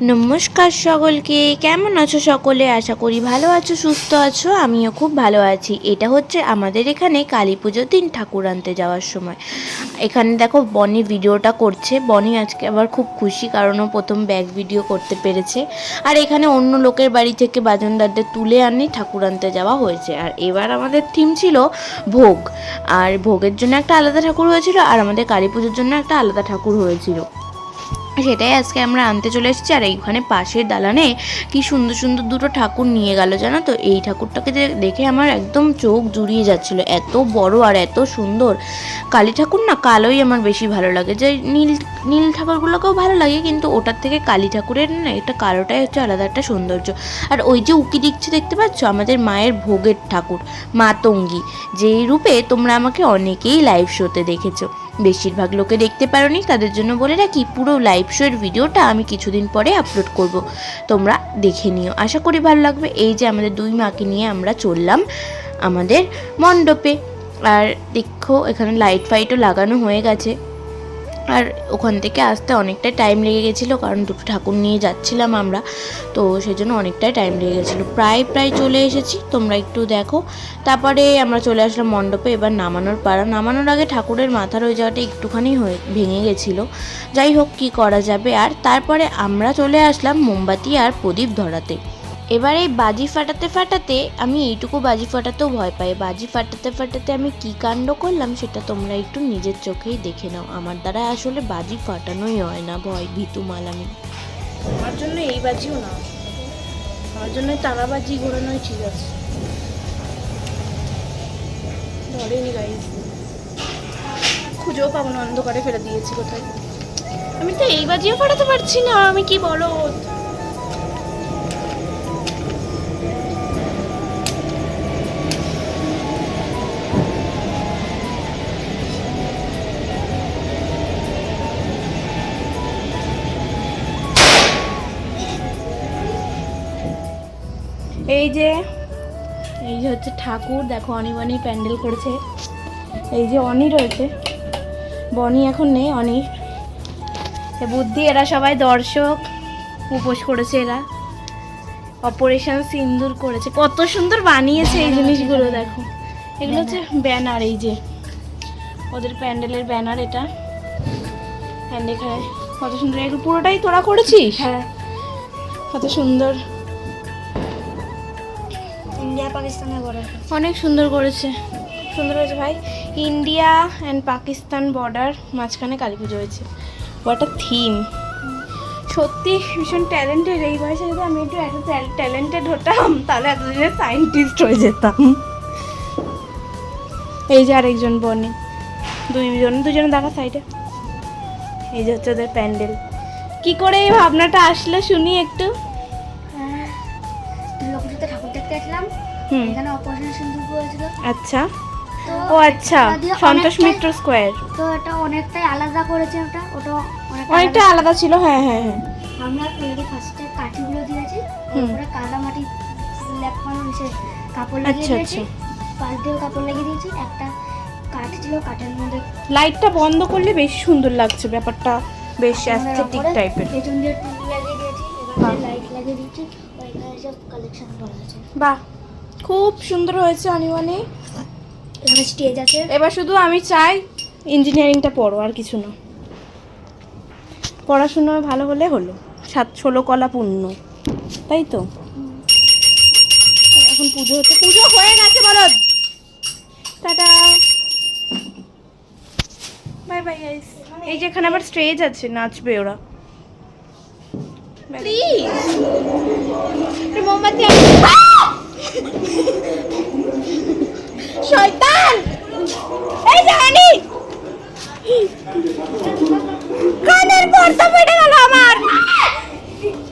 নমস্কার সকলকে, কেমন আছো সকলে? আশা করি ভালো আছো, সুস্থ আছো, আমিও খুব ভালো আছি। এটা হচ্ছে আমাদের এখানে কালী পুজোর দিন ঠাকুর আনতে যাওয়ার সময়। এখানে দেখো বনি ভিডিওটা করছে। বনি আজকে আবার খুব খুশি কারণ ও প্রথম ব্যাগ ভিডিও করতে পেরেছে। আর এখানে অন্য লোকের বাড়ি থেকে বাজনদারদের তুলে আনি, ঠাকুর আনতে যাওয়া হয়েছে। আর এবার আমাদের থিম ছিল ভোগ। আর ভোগের জন্য একটা আলাদা ঠাকুর হয়েছিল, আর আমাদের কালী পুজোর জন্য একটা আলাদা ঠাকুর হয়েছিল। সেটাই আজকে আমরা আনতে চলে এসেছি, আর এইখানে পাশের দালানে কি সুন্দর সুন্দর দুটো ঠাকুর নিয়ে গেল জানো তো? এই ঠাকুরটাকে দেখে আমার একদম চোখ জুড়িয়ে যাচ্ছিল, এত বড় আর এত সুন্দর। কালী ঠাকুর না কালোই আমার বেশি ভালো লাগে, যে নীল নীল ঠাকুরগুলোকেও ভালো লাগে, কিন্তু ওটার থেকে কালী ঠাকুরের না এটা কালোটাই হচ্ছে আলাদা একটা সৌন্দর্য। আর ওই যে উকি দিচ্ছে দেখতে পাচ্ছ? আমাদের মায়ের ভোগের ঠাকুর মাতঙ্গী যেই রূপে তোমরা আমাকে অনেকেই লাইভ শোতে দেখেছ। বেশিরভাগ লোকে দেখতে পারোনি, তাদের জন্য বলে রাখি, পুরো লাইভ শোয়ের ভিডিওটা আমি কিছুদিন পরে আপলোড করব। তোমরা দেখে নিও। আশা করি ভালো লাগবে। এই যে আমাদের দুই মাকে নিয়ে আমরা চললাম আমাদের মণ্ডপে। আর দেখো, এখানে লাইট ফাইটও লাগানো হয়ে গেছে। আর ওখান থেকে আসতে অনেকটাই টাইম লেগে গেছিল, কারণ দুটো ঠাকুর নিয়ে যাচ্ছিলাম আমরা, তো সেজন্য অনেকটাই টাইম লেগে গেছিল। প্রায় প্রায় চলে এসেছি, তোমরা একটু দেখো। তারপরে আমরা চলে আসলাম মণ্ডপে, এবার নামানোর পাড়া নামানোর আগে ঠাকুরের মাথার ওই জায়গাটা একটুখানি হয়ে, ভেঙে গেছিল। যাই হোক, কি করা যাবে? আর তারপরে আমরা চলে আসলাম মোমবাতি আর প্রদীপ ধরাতে। এবার এই বাজি ফাটাতে ফাটাতে আমি এইটুকু বাজি ফাটাতেও ভয় পাই। বাজি ফাটাতে ফাটাতে আমি কি কাণ্ড করলাম সেটা তোমরা একটু নিজের চোখেই দেখে নাও। আমার দ্বারা আসলে বাজি ফাটানোই হয় না ভয় ভীতু মাল আমি আমার জন্য এই বাজিও না। আমার জন্য টানা বাজি ঘোরানোই ঠিক আছে। ধরেনি গাইজ খুঁজেও পাবো না অন্ধকারে ফেলে দিয়েছি কোথায়। আমি তো এই বাজিও ফাটাতে পারছি না আমি কি বলো? এই যে এই যে হচ্ছে ঠাকুর দেখো অনি বনি প্যান্ডেল করেছে। এই যে অনি রয়েছে। বনি এখন নেই অনি বুদ্ধি এরা সবাই দর্শক উপোস করেছে এরা। অপারেশন সিন্দুর করেছে। কত সুন্দর বানিয়েছে এই জিনিসগুলো দেখো। এগুলো হচ্ছে ব্যানার এই যে। ওদের প্যান্ডেলের ব্যানার এটা। প্যান্ডেল কত সুন্দর এগুলো পুরোটাই তোরা করেছিস? হ্যাঁ। কত সুন্দর। ইন্ডিয়া পাকিস্তানের বর্ডার অনেক সুন্দর করেছে। সুন্দর হয়েছে ভাই। ইন্ডিয়া অ্যান্ড পাকিস্তান বর্ডার মাঝখানে কালী পুজো হয়েছে। ওটা থিম সত্যি ভীষণ ট্যালেন্টেড এই বয়সে যদি আমি একটু এত ট্যালেন্টেড হতাম তাহলে এতদিনে সায়েন্টিস্ট হয়ে যেতাম। এই যে আরেকজন বনে। দুইজন দুজনে দেখা সাইডে এই যে হচ্ছে ওদের প্যান্ডেল। কি করে এই ভাবনাটা আসলো শুনি একটু। গেছিলাম। হুম। এখানে অপারেশন সিন্ধু করেছিল আচ্ছা। ও আচ্ছা সন্তোষ মিত্র স্কোয়ার। তো এটা অনেকটাই আলাদা করেছে ওটা ওটা অনেকটা আলাদা। ছিল হ্যাঁ হ্যাঁ হ্যাঁ। আমরা অলরেডি ফার্স্টে কাঠিগুলো দিয়েছি তারপরে কাদা মাটি নিচে কাপড় লাগিয়ে আচ্ছা, দিয়েছি পাশ দিয়েও কাপড় লাগিয়ে দিয়েছি একটা কাঠ ছিল কাঠের মধ্যে। লাইটটা বন্ধ করলে বেশ সুন্দর লাগছে ব্যাপারটা বেশ অ্যাস্থেটিক টাইপের পেছন দিয়ে টুল লাগিয়ে দিয়েছি এবার লাইট লাগিয়ে দিয়েছি ওইখানে সব কালেকশন করা আছে। বাহ খুব সুন্দর হয়েছে অনিমানে। এখানে স্টেজ আছে। এবার শুধু আমি চাই ইঞ্জিনিয়ারিংটা পড়ো আর কিছু না। পড়াশুনো ভালো হলে হলো সাত ষোলো কলা পূর্ণ তাই তো? এখন পুজো হচ্ছে পুজো হয়ে গেছে বলো টাটা। বাই বাই গাইস এই যে এখানে আবার স্টেজ আছে নাচবে ওরা। প্লিজ মোমবাতি শয়তান এই জানি কানের পর্দা ফেটে গেল আমার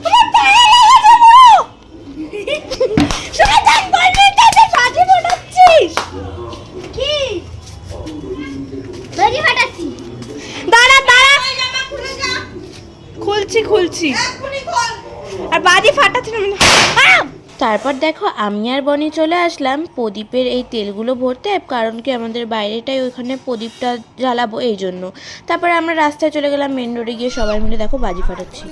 আমার পায়ে লেগেছে পুরো। শয়তান বলবি তো যে বাজি ফোটাচ্ছিস কি দড়ি ফাটাচ্ছি দাঁড়া দাঁড়া খুলছি। আর বাজি ফাটাচ্ছি না তারপর দেখো আমি আর বনি চলে আসলাম প্রদীপের এই তেলগুলো ভরতে কারণ কি আমাদের বাইরেটাই ওইখানে প্রদীপটা জ্বালাবো এই জন্য। তারপরে আমরা রাস্তায় চলে গেলাম মেন রোডে গিয়ে সবাই মিলে দেখো বাজি ফাটাচ্ছি।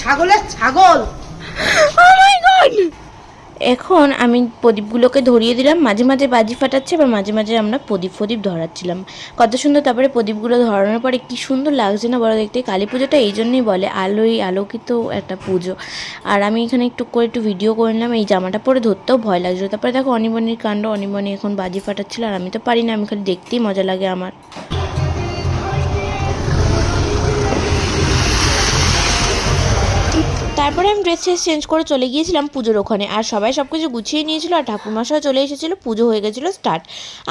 ছাগলের ছাগল! এখন আমি প্রদীপগুলোকে ধরিয়ে দিলাম, মাঝে মাঝে বাজি ফাটাচ্ছে, আবার মাঝে মাঝে আমরা প্রদীপ ফদীপ ধরাচ্ছিলাম। কত সুন্দর তারপরে প্রদীপগুলো ধরানোর পরে কি সুন্দর লাগছে না বড় দেখতে। কালী পুজোটা এই জন্যই বলে, আলোয় আলোকিত একটা পুজো। আর আমি এখানে একটু করে একটু ভিডিও করে নিলাম, এই জামাটা পরে ধরতেও ভয় লাগছিল। তারপরে দেখো অনিবনির কাণ্ড অনিবনি এখন বাজি ফাটাচ্ছিল, আর আমি তো পারি না, আমি খালি দেখতেই মজা লাগে আমার। তারপরে আমি ড্রেস ট্রেস চেঞ্জ করে চলে গিয়েছিলাম পুজোর ওখানে। আর সবাই সব কিছু গুছিয়ে নিয়েছিল আর ঠাকুরমশাও চলে এসেছিল, পুজো হয়ে গেছিল স্টার্ট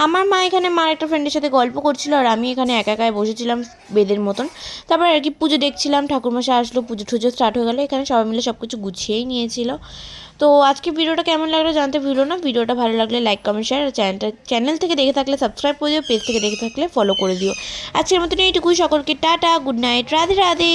আমার মা এখানে, মার একটা ফ্রেন্ডের সাথে গল্প করছিল আর আমি এখানে একা একাই বসেছিলাম বেদের মতন। তারপরে আর কি পুজো দেখছিলাম, ঠাকুরমশাই আসলো, পুজো টুজো স্টার্ট হয়ে গেলো, এখানে সবাই মিলে সব কিছু গুছিয়েই নিয়েছিল। তো আজকে ভিডিওটা কেমন লাগল জানতে ভুলো না, ভিডিওটা ভালো লাগলে লাইক কমেন্ট শেয়ার আর চ্যানেলটা, চ্যানেল থেকে দেখে থাকলে সাবস্ক্রাইব করে দিও পেজ থেকে দেখে থাকলে ফলো করে দিও। আজকের মতন এইটুকুই, সকলকে tata good night Radhe Radhe.